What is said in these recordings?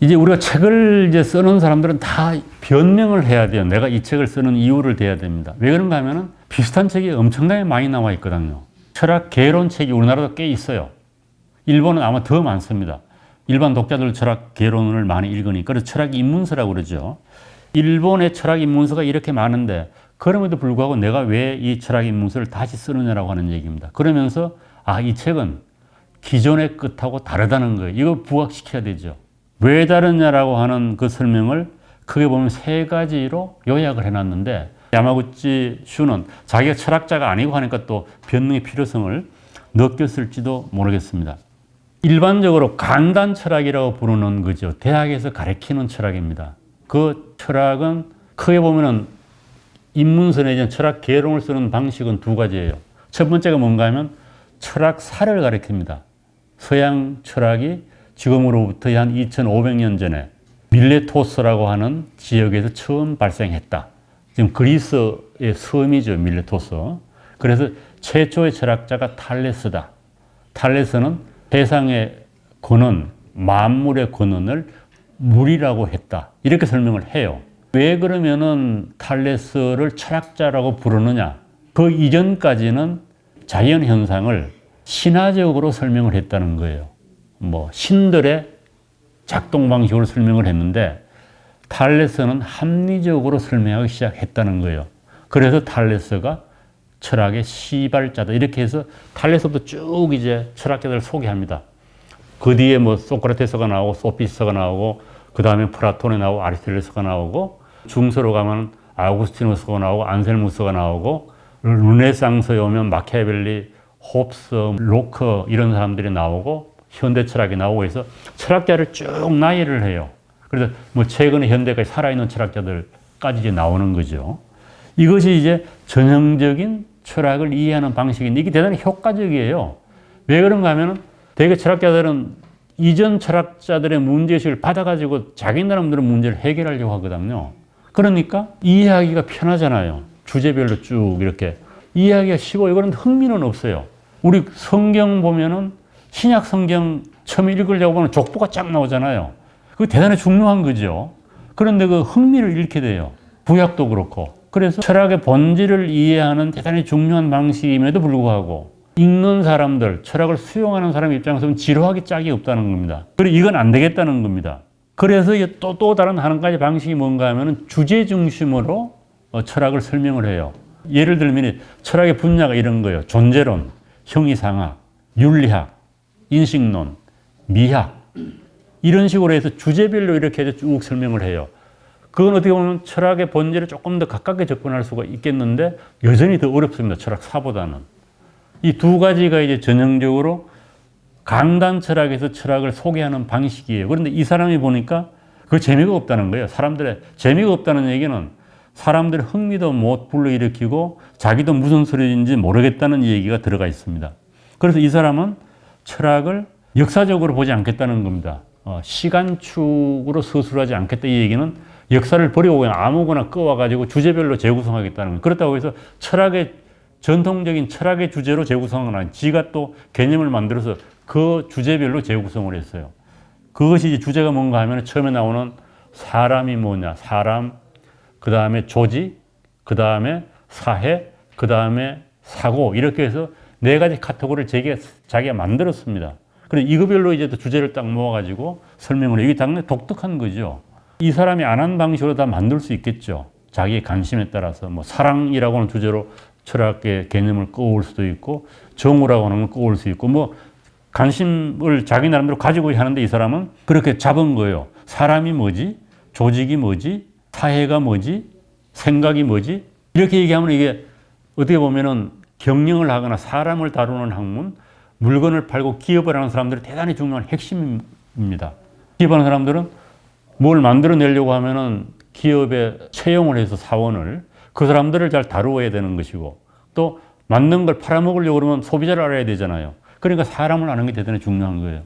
이제 우리가 책을 이제 쓰는 사람들은 다 변명을 해야 돼요. 내가 이 책을 쓰는 이유를 대야 됩니다. 왜 그런가 하면은 비슷한 책이 엄청나게 많이 나와 있거든요. 철학 개론 책이 우리나라도 꽤 있어요. 일본은 아마 더 많습니다. 일반 독자들 철학 개론을 많이 읽으니까 그래서 철학 입문서라고 그러죠. 일본의 철학 입문서가 이렇게 많은데 그럼에도 불구하고 내가 왜 이 철학 입문서를 다시 쓰느냐라고 하는 얘기입니다. 그러면서 아, 이 책은 기존의 끝하고 다르다는 거예요. 이거 부각시켜야 되죠. 왜 다르냐라고 하는 그 설명을 크게 보면 세 가지로 요약을 해놨는데 야마구치 슈는 자기가 철학자가 아니고 하니까 또 변명의 필요성을 느꼈을지도 모르겠습니다. 일반적으로 강단 철학이라고 부르는 거죠. 대학에서 가르치는 철학입니다. 그 철학은 크게 보면은 입문서 내지는 철학 개론을 쓰는 방식은 두 가지예요. 첫 번째가 뭔가 하면 철학사를 가리킵니다. 서양 철학이 지금으로부터 한 2500년 전에 밀레토스라고 하는 지역에서 처음 발생했다. 지금 그리스의 섬이죠, 밀레토스. 그래서 최초의 철학자가 탈레스다. 탈레스는 세상의 근원, 만물의 근원을 물이라고 했다. 이렇게 설명을 해요. 왜 그러면은 탈레스를 철학자라고 부르느냐? 그 이전까지는 자연 현상을 신화적으로 설명을 했다는 거예요. 뭐 신들의 작동 방식으로 설명을 했는데 탈레스는 합리적으로 설명하기 시작했다는 거예요. 그래서 탈레스가 철학의 시발자다. 이렇게 해서 탈레스부터 쭉 이제 철학자들을 소개합니다. 그 뒤에 뭐 소크라테스가 나오고 소피스가 나오고 그 다음에 플라톤이 나오고 아리스토텔레스가 나오고 중서로 가면 아우구스티누스가 나오고 안셀무스가 나오고 르네상스에 오면 마키아벨리, 홉스, 로커 이런 사람들이 나오고 현대 철학이 나오고 해서 철학자를 쭉 나열을 해요. 그래서 뭐 최근에 현대까지 살아있는 철학자들까지 이제 나오는 거죠. 이것이 이제 전형적인 철학을 이해하는 방식인데 이게 대단히 효과적이에요. 왜 그런가 하면은 대개 철학자들은 이전 철학자들의 문제의식을 받아가지고 자기 나름대로 문제를 해결하려고 하거든요. 그러니까 이해하기가 편하잖아요. 주제별로 쭉 이렇게. 이해하기가 쉽고 이거는 흥미는 없어요. 우리 성경 보면은 신약 성경 처음 읽으려고 하면 족보가 쫙 나오잖아요. 그거 대단히 중요한 거죠. 그런데 그 흥미를 잃게 돼요. 구약도 그렇고. 그래서 철학의 본질을 이해하는 대단히 중요한 방식임에도 불구하고 읽는 사람들, 철학을 수용하는 사람 입장에서는 지루하기 짝이 없다는 겁니다. 그리고 이건 안 되겠다는 겁니다. 그래서 또, 또 다른 한 가지 방식이 뭔가 하면 주제 중심으로 어, 철학을 설명을 해요. 예를 들면 철학의 분야가 이런 거예요. 존재론, 형이상학, 윤리학, 인식론, 미학 이런 식으로 해서 주제별로 이렇게 해서 쭉 설명을 해요. 그건 어떻게 보면 철학의 본질에 조금 더 가깝게 접근할 수가 있겠는데 여전히 더 어렵습니다. 철학 사보다는. 이 두 가지가 이제 전형적으로 강단 철학에서 철학을 소개하는 방식이에요. 그런데 이 사람이 보니까 그 재미가 없다는 거예요. 사람들의 재미가 없다는 얘기는 사람들의 흥미도 못 불러일으키고 자기도 무슨 소리인지 모르겠다는 얘기가 들어가 있습니다. 그래서 이 사람은 철학을 역사적으로 보지 않겠다는 겁니다. 어, 시간축으로 서술하지 않겠다 이 얘기는 역사를 버리고 그냥 아무거나 꺼와가지고 주제별로 재구성하겠다는 거예요. 그렇다고 해서 철학의 전통적인 철학의 주제로 재구성은 아니 지가 또 개념을 만들어서 그 주제별로 재구성을 했어요. 그것이 이제 주제가 뭔가 하면 처음에 나오는 사람이 뭐냐, 사람, 그 다음에 조직, 그 다음에 사회, 그 다음에 사고 이렇게 해서 네 가지 카테고리를 자기가, 자기가 만들었습니다. 그래 이거별로 이제 주제를 딱 모아가지고 설명을 해. 이게 당연히 독특한 거죠. 이 사람이 안 한 방식으로 다 만들 수 있겠죠. 자기의 관심에 따라서 뭐 사랑이라고 하는 주제로 철학의 개념을 꺼올 수도 있고 정오라고 하는 걸 꺼올 수 있고 뭐 관심을 자기 나름대로 가지고 하는데 이 사람은 그렇게 잡은 거예요. 사람이 뭐지? 조직이 뭐지? 사회가 뭐지? 생각이 뭐지? 이렇게 얘기하면 이게 어떻게 보면은 경영을 하거나 사람을 다루는 학문, 물건을 팔고 기업을 하는 사람들이 대단히 중요한 핵심입니다. 기업하는 사람들은 뭘 만들어내려고 하면은 기업에 채용을 해서 사원을 그 사람들을 잘 다루어야 되는 것이고 또 맞는 걸 팔아먹으려고 그러면 소비자를 알아야 되잖아요. 그러니까 사람을 아는 게 대단히 중요한 거예요.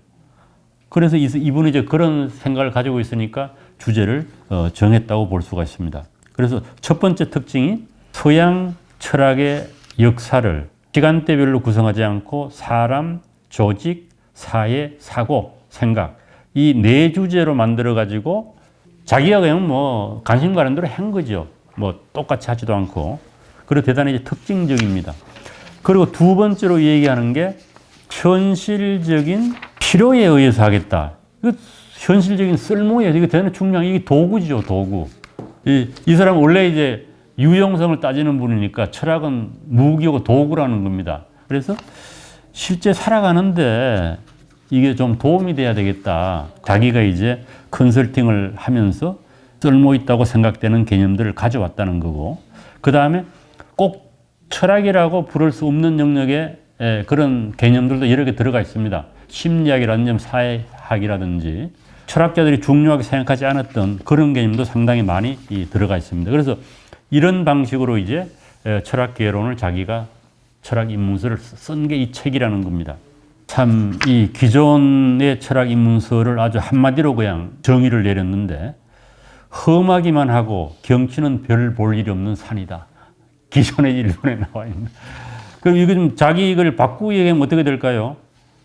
그래서 이분이 이제 그런 생각을 가지고 있으니까 주제를 어, 정했다고 볼 수가 있습니다. 그래서 첫 번째 특징이 서양 철학의 역사를 시간대별로 구성하지 않고 사람, 조직, 사회, 사고, 생각 이 네 주제로 만들어 가지고 자기가 그냥 뭐 관심 가는 대로 한 거죠. 뭐 똑같이 하지도 않고. 그리고 대단히 특징적입니다. 그리고 두 번째로 얘기하는 게 현실적인 필요에 의해서 하겠다. 이거 현실적인 쓸모예요. 이거 대단히 중요한 이게 도구죠, 도구. 이, 이 사람 원래 이제 유용성을 따지는 분이니까 철학은 무기고 도구라는 겁니다. 그래서 실제 살아가는데 이게 좀 도움이 돼야 되겠다. 자기가 이제 컨설팅을 하면서 쓸모 있다고 생각되는 개념들을 가져왔다는 거고, 그 다음에 꼭 철학이라고 부를 수 없는 영역에 에, 그런 개념들도 여러 개 들어가 있습니다. 심리학이라든지 사회학이라든지 철학자들이 중요하게 생각하지 않았던 그런 개념도 상당히 많이 이, 들어가 있습니다. 그래서 이런 방식으로 이제 에, 철학 개론을 자기가 철학 입문서를 쓴 게 이 책이라는 겁니다. 참 이 기존의 철학 입문서를 아주 한마디로 그냥 정의를 내렸는데 험하기만 하고 경치는 별 볼 일이 없는 산이다. 기존의 일본에 나와 있는. 그럼 이거 좀 자기 이걸 바꾸기 얘기하면 어떻게 될까요?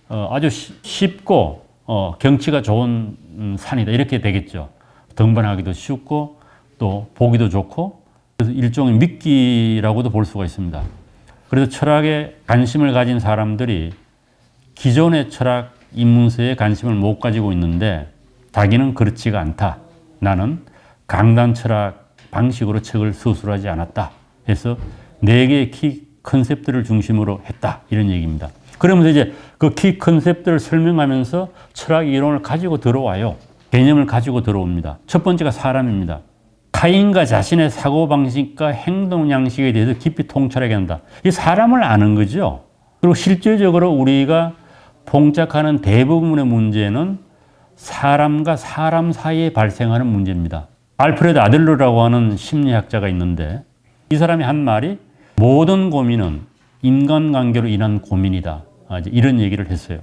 어, 아주 쉬- 쉽고 어, 경치가 좋은 음, 산이다 이렇게 되겠죠. 등반하기도 쉽고 또 보기도 좋고 그래서 일종의 미끼라고도 볼 수가 있습니다. 그래서 철학에 관심을 가진 사람들이 기존의 철학 입문서에 관심을 못 가지고 있는데 자기는 그렇지가 않다. 나는 강단 철학 방식으로 책을 서술하지 않았다. 해서 네 개의 키 컨셉들을 중심으로 했다. 이런 얘기입니다. 그러면서 이제 그 키 컨셉들을 설명하면서 철학 이론을 가지고 들어와요. 개념을 가지고 들어옵니다. 첫 번째가 사람입니다. 타인과 자신의 사고방식과 행동 양식에 대해서 깊이 통찰하게 한다. 이 사람을 아는 거죠. 그리고 실제적으로 우리가 봉착하는 대부분의 문제는 사람과 사람 사이에 발생하는 문제입니다. 알프레드 아들러라고 하는 심리학자가 있는데 이 사람이 한 말이 모든 고민은 인간관계로 인한 고민이다. 아, 이런 얘기를 했어요.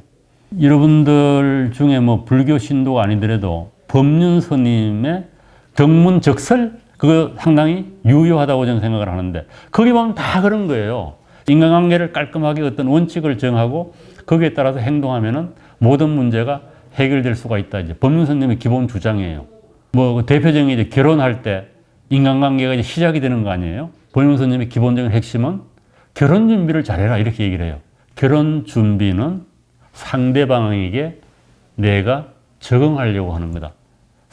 여러분들 중에 뭐 불교 신도가 아니더라도 법륜 스님의 경문적설 그거 상당히 유효하다고 저는 생각을 하는데 거기 보면 다 그런 거예요. 인간관계를 깔끔하게 어떤 원칙을 정하고 거기에 따라서 행동하면은 모든 문제가 해결될 수가 있다. 이제 법륜 스님의 기본 주장이에요. 뭐그 대표적인 이제 결혼할 때 인간관계가 이제 시작이 되는 거 아니에요? 법륜 스님의 기본적인 핵심은 결혼 준비를 잘해라 이렇게 얘기를 해요. 결혼 준비는 상대방에게 내가 적응하려고 하는 거다.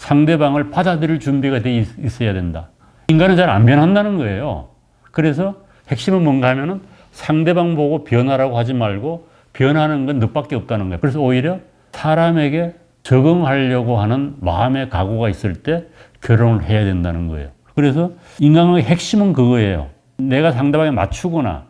상대방을 받아들일 준비가 돼 있- 있어야 된다. 인간은 잘 안 변한다는 거예요. 그래서 핵심은 뭔가 하면은 상대방 보고 변하라고 하지 말고 변하는 건 너밖에 없다는 거예요. 그래서 오히려 사람에게 적응하려고 하는 마음의 각오가 있을 때 결혼을 해야 된다는 거예요. 그래서 인간관계 핵심은 그거예요. 내가 상대방에 맞추거나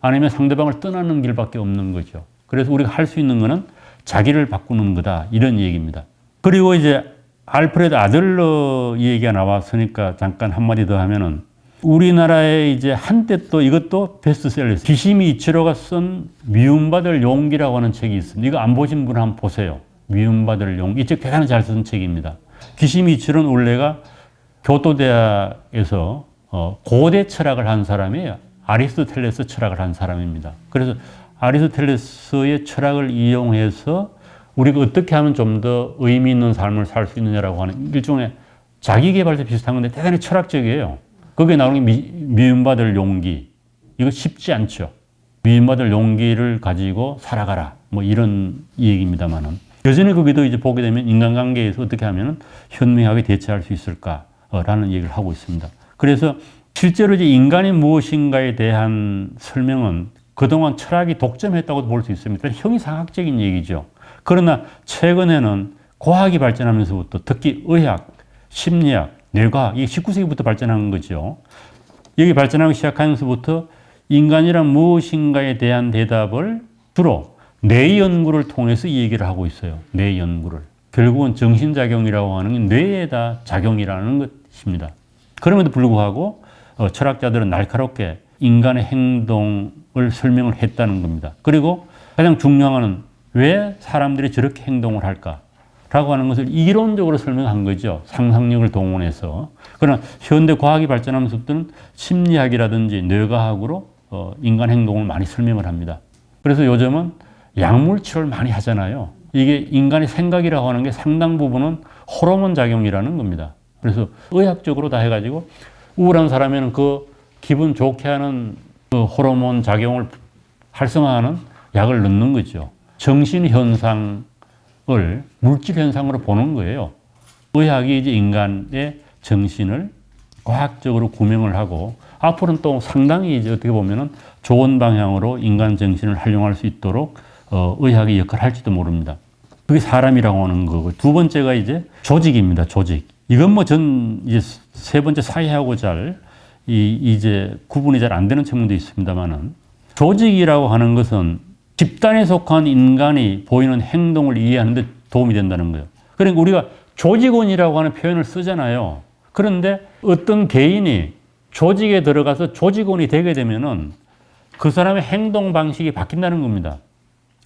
아니면 상대방을 떠나는 길밖에 없는 거죠. 그래서 우리가 할 수 있는 거는 자기를 바꾸는 거다. 이런 얘기입니다. 그리고 이제 알프레드 아들러 얘기가 나왔으니까 잠깐 한마디 더 하면은 우리나라에 이제 한때 또 이것도 베스트셀러였어요. 기시미 이치로가 쓴 미움받을 용기라고 하는 책이 있습니다. 이거 안 보신 분 한번 보세요. 미움받을 용기. 이 책 대단히 잘 쓴 책입니다. 기시미 이치로는 원래가 교토대학에서 어, 고대 철학을 한 사람이에요. 아리스토텔레스 철학을 한 사람입니다. 그래서 아리스토텔레스의 철학을 이용해서 우리가 어떻게 하면 좀 더 의미 있는 삶을 살 수 있느냐라고 하는 일종의 자기개발도 비슷한 건데 대단히 철학적이에요. 거기에 나오는 게 미, 미움받을 용기. 이거 쉽지 않죠. 미움받을 용기를 가지고 살아가라. 뭐 이런 얘기입니다만은. 여전히 거기도 이제 보게 되면 인간관계에서 어떻게 하면 현명하게 대처할 수 있을까라는 얘기를 하고 있습니다. 그래서 실제로 이제 인간이 무엇인가에 대한 설명은 그동안 철학이 독점했다고 볼수 있습니다. 형이상학적인 얘기죠. 그러나 최근에는 과학이 발전하면서부터 특히 의학, 심리학, 뇌과학, 이 19세기부터 발전한 거죠. 여기 발전하기 시작하면서부터 인간이란 무엇인가에 대한 대답을 주로 뇌 연구를 통해서 이 얘기를 하고 있어요. 뇌 연구를. 결국은 정신작용이라고 하는 게 뇌에다 작용이라는 것입니다. 그럼에도 불구하고 어, 철학자들은 날카롭게 인간의 행동을 설명을 했다는 겁니다. 그리고 가장 중요한 왜 사람들이 저렇게 행동을 할까? 라고 하는 것을 이론적으로 설명한 거죠. 상상력을 동원해서. 그러나 현대 과학이 발전하면서부터는 심리학이라든지 뇌과학으로 어, 인간 행동을 많이 설명을 합니다. 그래서 요즘은 약물 치료를 많이 하잖아요. 이게 인간의 생각이라고 하는 게 상당 부분은 호르몬 작용이라는 겁니다. 그래서 의학적으로 다 해가지고 우울한 사람에는 그 기분 좋게 하는 그 호르몬 작용을 활성화하는 약을 넣는 거죠. 정신 현상을 물질 현상으로 보는 거예요. 의학이 이제 인간의 정신을 과학적으로 구명을 하고 앞으로는 또 상당히 이제 어떻게 보면은 좋은 방향으로 인간 정신을 활용할 수 있도록 어, 의학이 역할을 할지도 모릅니다. 그게 사람이라고 하는 거고 두 번째가 이제 조직입니다. 조직. 이건 뭐 전 이제 세 번째 사회하고 잘 이, 이제 구분이 잘 안 되는 측면도 있습니다만은 조직이라고 하는 것은 집단에 속한 인간이 보이는 행동을 이해하는 데 도움이 된다는 거예요. 그러니까 우리가 조직원이라고 하는 표현을 쓰잖아요. 그런데 어떤 개인이 조직에 들어가서 조직원이 되게 되면은 그 사람의 행동 방식이 바뀐다는 겁니다.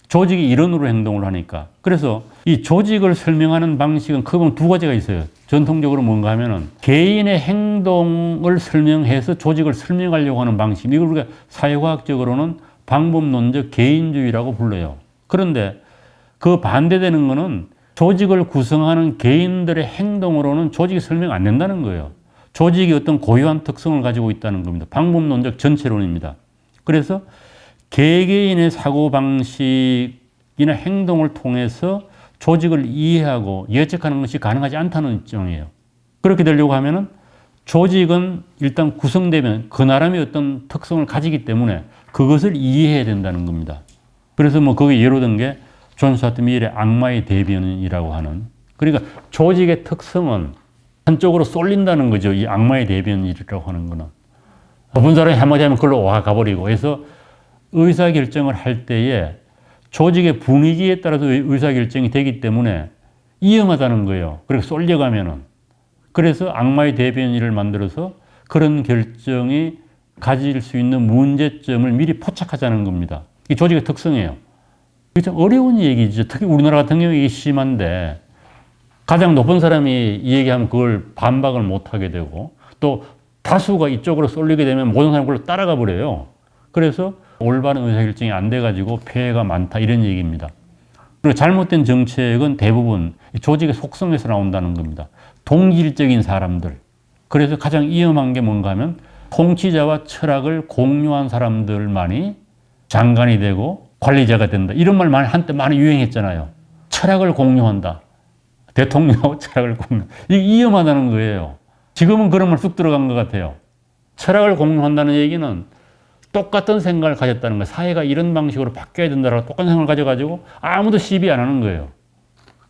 조직이 이론으로 행동을 하니까. 그래서 이 조직을 설명하는 방식은 크게 두 가지가 있어요. 전통적으로 뭔가 하면은 개인의 행동을 설명해서 조직을 설명하려고 하는 방식. 이걸 우리가 사회과학적으로는 방법론적 개인주의라고 불러요. 그런데 그 반대되는 거는 조직을 구성하는 개인들의 행동으로는 조직이 설명 안 된다는 거예요. 조직이 어떤 고유한 특성을 가지고 있다는 겁니다. 방법론적 전체론입니다. 그래서 개개인의 사고방식이나 행동을 통해서 조직을 이해하고 예측하는 것이 가능하지 않다는 입장이에요. 그렇게 되려고 하면은 조직은 일단 구성되면 그 나름의 어떤 특성을 가지기 때문에 그것을 이해해야 된다는 겁니다. 그래서 뭐 거기 예로 든 게 존 스타트 밀의 악마의 대변이라고 하는 그러니까 조직의 특성은 한쪽으로 쏠린다는 거죠. 이 악마의 대변이라고 하는 거는. 본 사람이 한마디 하면 그걸로 와 가버리고 해서 의사결정을 할 때에 조직의 분위기에 따라서 의사결정이 되기 때문에 위험하다는 거예요. 그렇게 쏠려가면은. 그래서 악마의 대변인을 만들어서 그런 결정이 가질 수 있는 문제점을 미리 포착하자는 겁니다. 이 조직의 특성이에요. 이게 좀 어려운 얘기죠. 특히 우리나라 같은 경우에 심한데 가장 높은 사람이 이 얘기하면 그걸 반박을 못 하게 되고 또 다수가 이쪽으로 쏠리게 되면 모든 사람이 그걸로 따라가 버려요. 그래서 올바른 의사결정이 안 돼가지고 폐해가 많다 이런 얘기입니다. 그리고 잘못된 정책은 대부분 조직의 속성에서 나온다는 겁니다. 동질적인 사람들. 그래서 가장 위험한 게 뭔가 하면 통치자와 철학을 공유한 사람들만이 장관이 되고 관리자가 된다. 이런 말 많이 한때 많이 유행했잖아요. 철학을 공유한다. 대통령하고 철학을 공유. 이게 위험하다는 거예요. 지금은 그런 말 쑥 들어간 것 같아요. 철학을 공유한다는 얘기는 똑같은 생각을 가졌다는 거예요. 사회가 이런 방식으로 바뀌어야 된다라고 똑같은 생각을 가져가지고 아무도 시비 안 하는 거예요.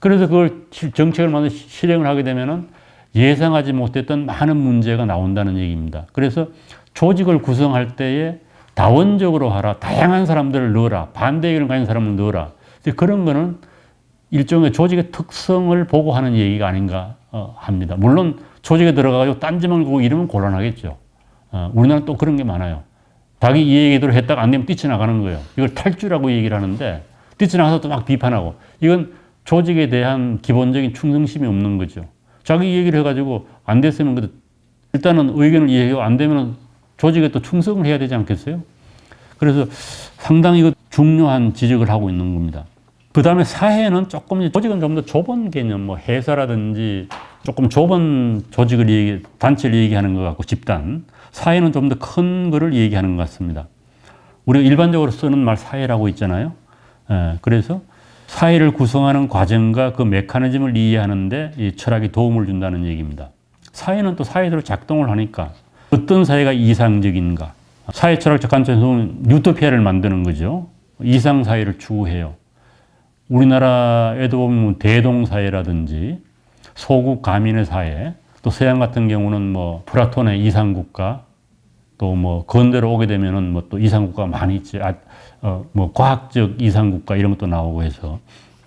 그래서 그걸 정책을 만들 실행을 하게 되면은 예상하지 못했던 많은 문제가 나온다는 얘기입니다. 그래서 조직을 구성할 때에 다원적으로 하라. 다양한 사람들을 넣어라. 반대 의견을 가진 사람을 넣어라. 그런 거는 일종의 조직의 특성을 보고 하는 얘기가 아닌가 어, 합니다. 물론 조직에 들어가가지고 딴지만 보고 이러면 곤란하겠죠. 어, 우리나라는 또 그런 게 많아요. 자기 이해기대로 했다가 안 되면 뛰쳐나가는 거예요. 이걸 탈주라고 얘기를 하는데 뛰쳐나가서 또 막 비판하고 이건 조직에 대한 기본적인 충성심이 없는 거죠. 자기 얘기를 해가지고 안 됐으면 그 일단은 의견을 이해하고 안 되면 조직에 또 충성을 해야 되지 않겠어요? 그래서 상당히 그 중요한 지적을 하고 있는 겁니다. 그 다음에 사회는 조금 조직은 좀 더 좁은 개념, 뭐 회사라든지 조금 좁은 조직을 얘기, 단체를 얘기하는 것 같고 집단. 사회는 좀 더 큰 거를 얘기하는 것 같습니다. 우리가 일반적으로 쓰는 말 사회라고 있잖아요. 예, 그래서 사회를 구성하는 과정과 그 메커니즘을 이해하는데 이 철학이 도움을 준다는 얘기입니다. 사회는 또 사회대로 작동을 하니까 어떤 사회가 이상적인가. 사회 철학적 관점에서 유토피아를 만드는 거죠. 이상 사회를 추구해요. 우리나라에도 보면 대동사회라든지 소국 가민의 사회, 또 서양 같은 경우는 뭐 플라톤의 이상국가, 또 뭐 건대로 오게 되면은 뭐 또 이상국가 많이 있지. 아, 어, 뭐 과학적 이상국가 이런 것도 나오고 해서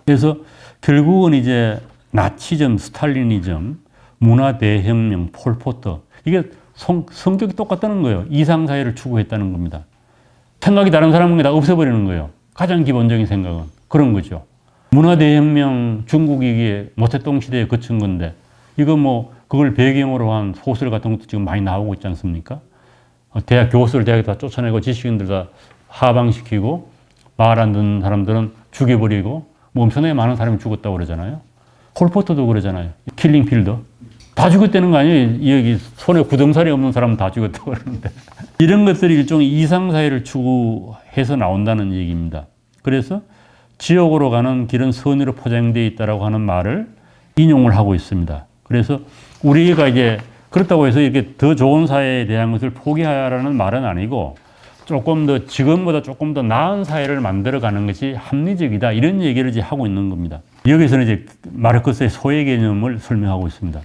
그래서 결국은 이제 나치즘, 스탈리니즘, 문화 대혁명, 폴포터 이게 성, 성격이 똑같다는 거예요. 이상 사회를 추구했다는 겁니다. 생각이 다른 사람은 다 없애버리는 거예요. 가장 기본적인 생각은 그런 거죠. 문화 대혁명 중국이 이게 모태동 시대에 거친 건데 이거 뭐 그걸 배경으로 한 소설 같은 것도 지금 많이 나오고 있지 않습니까? 어, 대학 교수를 대학에 다 쫓아내고 지식인들 다 하방시키고 말 안 듣는 사람들은 죽여버리고 뭐 엄청나게 많은 사람이 죽었다고 그러잖아요. 콜포터도 그러잖아요. 킬링 필더. 다 죽었다는 거 아니에요? 여기 손에 굳음살이 없는 사람은 다 죽었다고 그러는데. 이런 것들이 일종의 이상사회를 추구해서 나온다는 얘기입니다. 그래서 지옥으로 가는 길은 선의로 포장되어 있다라고 하는 말을 인용을 하고 있습니다. 그래서 우리가 이제 그렇다고 해서 이렇게 더 좋은 사회에 대한 것을 포기하라는 말은 아니고 조금 더 지금보다 조금 더 나은 사회를 만들어가는 것이 합리적이다 이런 얘기를 이제 하고 있는 겁니다. 여기서는 이제 마르크스의 소외 개념을 설명하고 있습니다.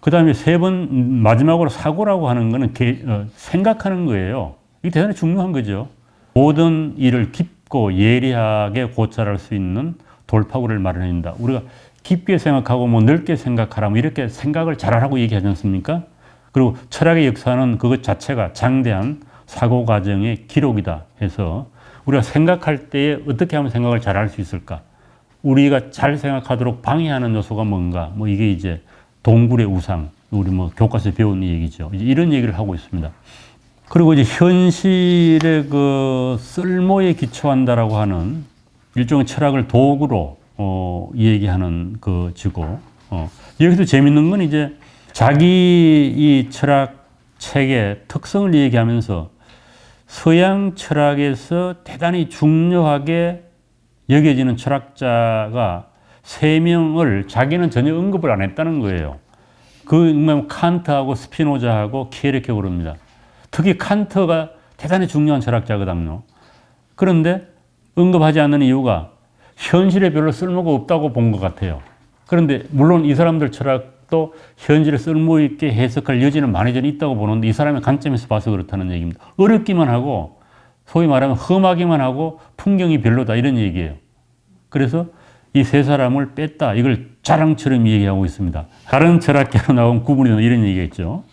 그 다음에 세 번 마지막으로 사고라고 하는 것은 개, 어, 생각하는 거예요. 이게 대단히 중요한 거죠. 모든 일을 깊고 예리하게 고찰할 수 있는 돌파구를 마련합니다. 우리가 깊게 생각하고 뭐 넓게 생각하라 뭐 이렇게 생각을 잘하라고 얘기하지 않습니까? 그리고 철학의 역사는 그것 자체가 장대한 사고 과정의 기록이다 해서 우리가 생각할 때에 어떻게 하면 생각을 잘 할 수 있을까? 우리가 잘 생각하도록 방해하는 요소가 뭔가? 뭐 이게 이제 동굴의 우상, 우리 뭐 교과서에 배운 얘기죠. 이제 이런 얘기를 하고 있습니다. 그리고 이제 현실의 그 쓸모에 기초한다라고 하는 일종의 철학을 도구로 어, 얘기하는 그 지고 어, 여기서 재밌는 건 이제 자기 이 철학 책의 특성을 얘기하면서 서양 철학에서 대단히 중요하게 여겨지는 철학자가 세 명을 자기는 전혀 언급을 안 했다는 거예요. 그뭐 칸트하고 스피노자하고 키에르케고르입니다. 특히 칸트가 대단히 중요한 철학자거든요. 그런데 언급하지 않는 이유가 현실에 별로 쓸모가 없다고 본 것 같아요. 그런데 물론 이 사람들 철학 도 현실에 쓸모 있게 해석할 여지는 많이 전 있다고 보는데 이 사람의 관점에서 봐서 그렇다는 얘기입니다. 어렵기만 하고 소위 말하면 험하기만 하고 풍경이 별로다 이런 얘기예요. 그래서 이 세 사람을 뺐다. 이걸 자랑처럼 얘기하고 있습니다. 다른 철학계로 나온 구분이 이런 얘기겠죠.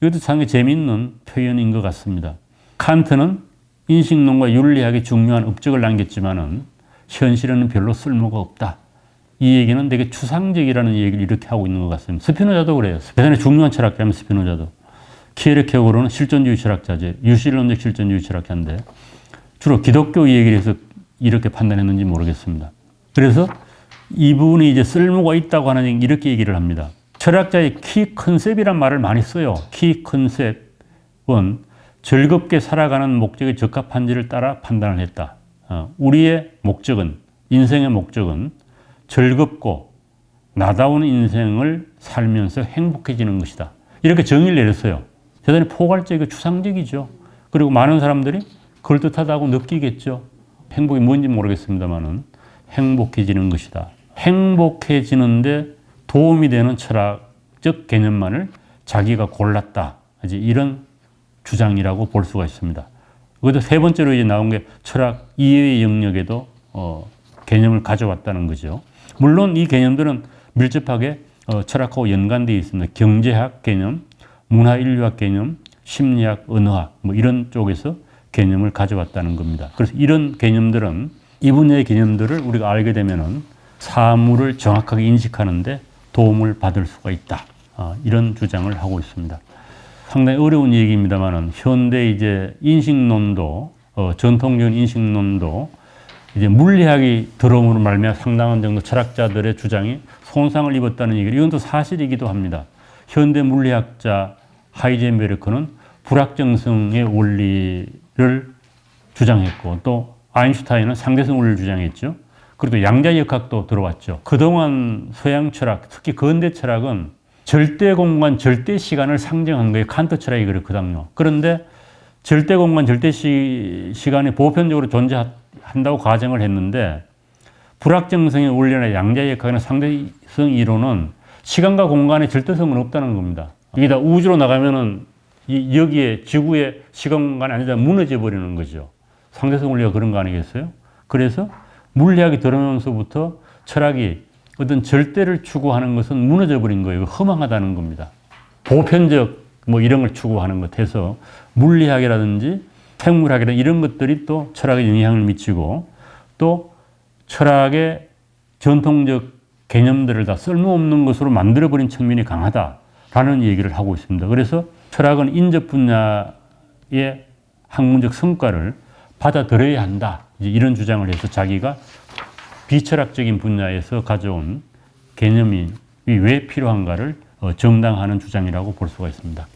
이것도 상당히 재미있는 표현인 것 같습니다. 칸트는 인식론과 윤리학에 중요한 업적을 남겼지만은 현실에는 별로 쓸모가 없다. 이 얘기는 되게 추상적이라는 얘기를 이렇게 하고 있는 것 같습니다. 스피노자도 그래요. 대단히 중요한 철학자면 스피노자도. 키에르케고르는 실존주의 철학자죠. 유실론적 실존주의 철학자인데 주로 기독교 얘기를 해서 이렇게 판단했는지 모르겠습니다. 그래서 이분이 이제 쓸모가 있다고 하는 이렇게 얘기를 합니다. 철학자의 키 컨셉이란 말을 많이 써요. 키 컨셉은 즐겁게 살아가는 목적에 적합한지를 따라 판단을 했다. 어, 우리의 목적은 인생의 목적은 즐겁고 나다운 인생을 살면서 행복해지는 것이다. 이렇게 정의를 내렸어요. 대단히 포괄적이고 추상적이죠. 그리고 많은 사람들이 그럴듯하다고 느끼겠죠. 행복이 뭔지 모르겠습니다만은 행복해지는 것이다. 행복해지는데 도움이 되는 철학적 개념만을 자기가 골랐다. 이제 이런 주장이라고 볼 수가 있습니다. 그것도 세 번째로 이제 나온 게 철학 이외의 영역에도 어, 개념을 가져왔다는 거죠. 물론 이 개념들은 밀접하게 어, 철학하고 연관되어 있습니다. 경제학 개념, 문화인류학 개념, 심리학, 언어학 뭐 이런 쪽에서 개념을 가져왔다는 겁니다. 그래서 이런 개념들은 이 분야의 개념들을 우리가 알게 되면은 사물을 정확하게 인식하는데 도움을 받을 수가 있다. 어, 이런 주장을 하고 있습니다. 상당히 어려운 얘기입니다만은 현대 이제 인식론도 어, 전통적인 인식론도 이제 물리학이 들어옴으로 말미암아 상당한 정도 철학자들의 주장이 손상을 입었다는 얘기 이건 또 사실이기도 합니다. 현대 물리학자 하이젠베르크는 불확정성의 원리를 주장했고 또 아인슈타인은 상대성 원리를 주장했죠. 그리고 양자역학도 들어왔죠. 그동안 서양 철학, 특히 근대 철학은 절대 공간, 절대 시간을 상정한 거예요. 칸트 철학이 그렇거든요. 그런데 절대 공간, 절대 시, 시간이 보편적으로 존재 한다고 가정을 했는데 불확정성의 원리나 양자역학이나 상대성 이론은 시간과 공간의 절대성은 없다는 겁니다. 이게 다 우주로 나가면은 여기에 지구의 시간 공간이 아니라 무너져 버리는 거죠. 상대성 원리가 그런 거 아니겠어요? 그래서 물리학이 들어오면서부터 철학이 어떤 절대를 추구하는 것은 무너져 버린 거예요. 허망하다는 겁니다. 보편적 뭐 이런 걸 추구하는 것 해서 물리학이라든지 생물학이라든지 이런 것들이 또 철학에 영향을 미치고 또 철학의 전통적 개념들을 다 쓸모없는 것으로 만들어버린 측면이 강하다라는 얘기를 하고 있습니다. 그래서 철학은 인접 분야의 학문적 성과를 받아들여야 한다. 이런 주장을 해서 자기가 비철학적인 분야에서 가져온 개념이 왜 필요한가를 어, 정당화하는 주장이라고 볼 수가 있습니다.